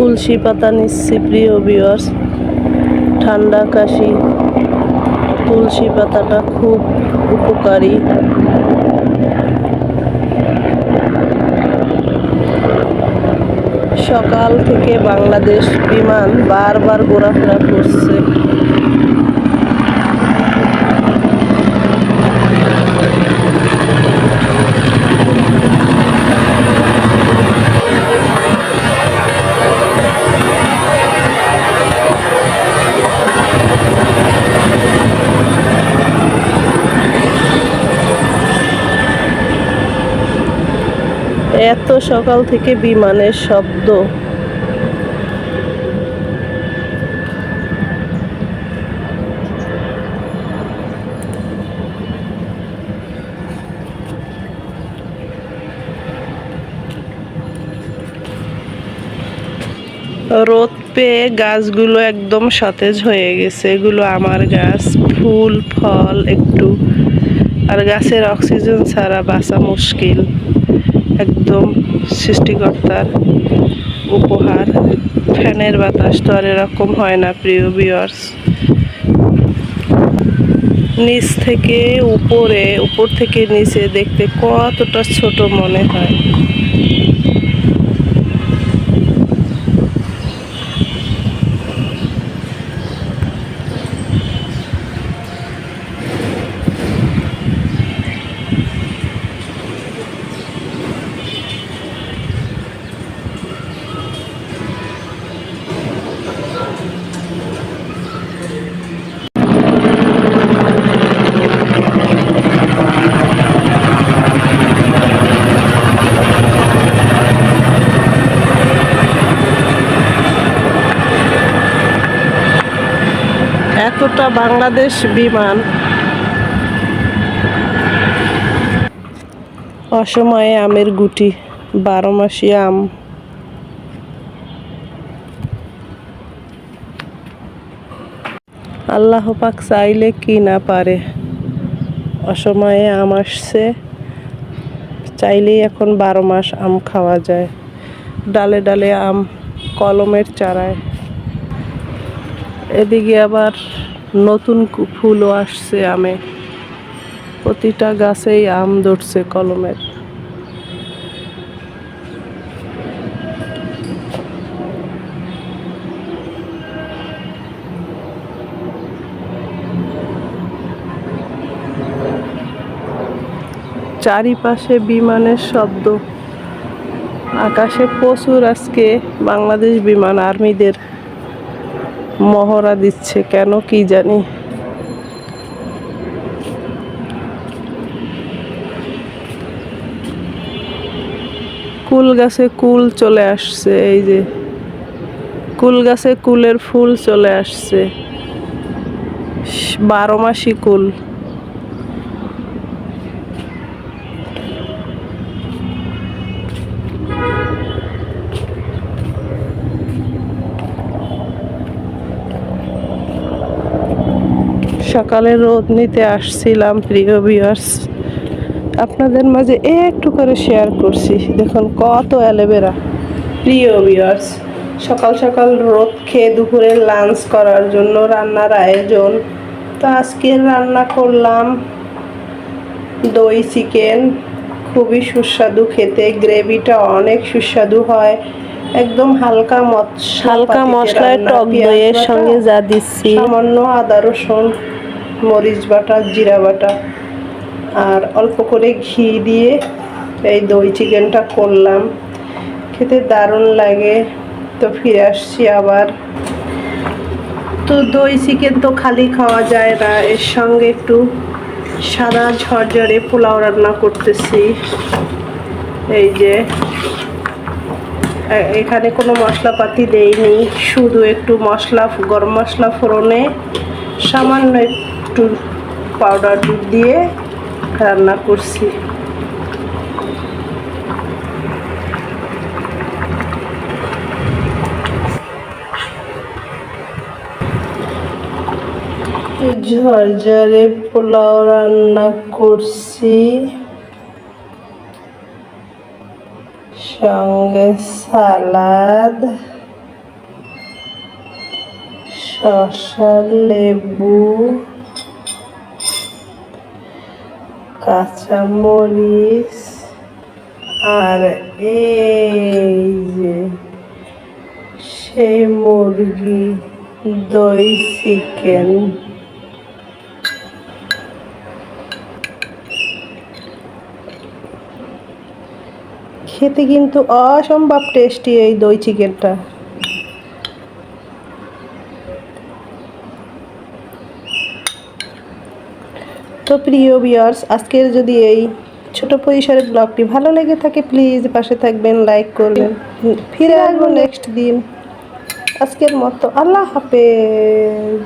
তুলসী পাতা নিচ্ছি, প্রিয় বিয়ার্স ঠান্ডা কাশি। তুলসী পাতাটা খুব উপকারী। সকাল থেকে বাংলাদেশ বিমান বারবার ঘোরাফেরা করছে। এত সকাল থেকে বিমানের শব্দ। রোদ পেয়ে গাছগুলো একদম সতেজ হয়ে গেছে। এগুলো আমার গাছ, ফুল, ফল একটু। আর গাছের অক্সিজেন ছাড়া বাঁচা মুশকিল। একদম সৃষ্টিকর্তার উপহার। ফ্যানের বাতাস তো আর এরকম হয় না, প্রিয় বিয়ার্স নিচ থেকে উপরে, উপর থেকে নিচে দেখতে কতটা ছোট মনে হয়। এতটা বাংলাদেশ বিমান। অসময়ে আমের গুটি, বারো মাসি আম। আল্লাহ পাক চাইলে কি না পারে। অসময়ে আম আসছে, চাইলেই এখন বারো মাস আম খাওয়া যায়। ডালে ডালে আম কলমের চারায়। এদিকে আবার নতুন ফুলও আসছে আমে। প্রতিটা গাছেই আম ধরছে কলমের চারিপাশে বিমানের শব্দ। আকাশে প্রচুর আজকে বাংলাদেশ বিমান আর্মিদের। মহড়া দিচ্ছে, কেন কি জানি। কুল গাছে কুল চলে আসছে, এই যে। কুল গাছে কুলের ফুল চলে আসছে। বারো মাসি কুল। সকালে রোদ নিতে আসছিলাম প্রিয় ভিউয়ার্স আপনাদের মাঝে একটু করে শেয়ার করছি। দেখুন কত অ্যালোভেরা। প্রিয় ভিউয়ার্স সকাল সকাল রোদ খেয়ে দুপুরে লাঞ্চ করার জন্য রান্নার আয়োজন। তো আজকে রান্না করলাম দই চিকেন খুবই সুস্বাদু খেতে। গ্রেভিটা অনেক সুস্বাদু হয়। একদম হালকা মশলা হালকা মশলায় টক দইয়ের সঙ্গে যা দিচ্ছি। সামান্য আদা রসুন। মরিচ বাটা, জিরা বাটা আর অল্প করে ঘি দিয়ে এই দই চিকেনটা করলাম। খেতে দারুণ লাগে। তো ফিরে আসছি আবার। তো দই চিকেন তো খালি খাওয়া যায় না, এর সঙ্গে একটু সাদা ঝরঝরে পোলাও রান্না করতেছি। এই যে এখানে কোনো মশলাপাতি দেইনি, শুধু একটু মশলা, গরম মশলা ফোড়নে, সামান্য একটু পাউডার দুধ দিয়ে রান্না করছি। ঝরঝরে পোলাও রান্না করছি। সঙ্গে সালাদ শসা লেবু কাঁচামরিচ আর এই যে সেই মুরগি, দই, চিকেন। খেতে কিন্তু অসম্ভব টেস্টি এই দই চিকেনটা। তো প্রিয় বিয়ার্স আজকের যদি এই ছোট পরিসরের ব্লগটি ভালো লেগে থাকে প্লিজ পাশে থাকবেন লাইক করবেন। ফিরে আসব নেক্সট দিন। আজকের মতো, আল্লাহ হাফেজ।